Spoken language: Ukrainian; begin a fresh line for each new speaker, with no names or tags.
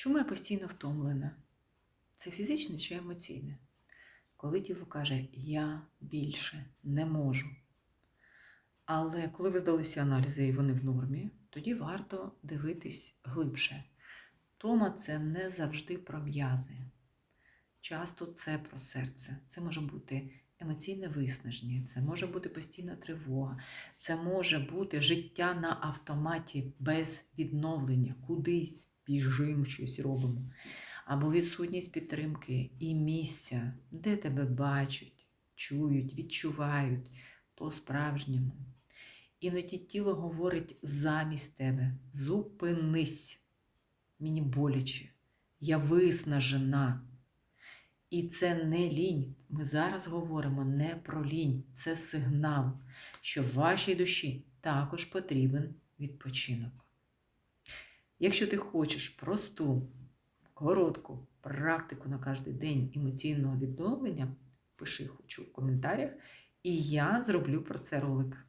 Чому я постійно втомлена? Це фізичне чи емоційне? Коли тіло каже, я більше не можу. Але коли ви здали всі аналізи і вони в нормі, тоді варто дивитись глибше. Тома це не завжди про м'язи. Часто це про серце. Це може бути емоційне виснаження, це може бути постійна тривога, це може бути життя на автоматі без відновлення, кудись біжимо, щось робимо. Або відсутність підтримки і місця, де тебе бачать, чують, відчувають по-справжньому. Іноді тіло говорить замість тебе: зупинись, мені боляче, я виснажена. І це не лінь. Ми зараз говоримо не про лінь, це сигнал, що вашій душі також потрібен відпочинок. Якщо ти хочеш просту, коротку практику на кожен день емоційного відновлення, пиши хочу в коментарях, і я зроблю про це ролик.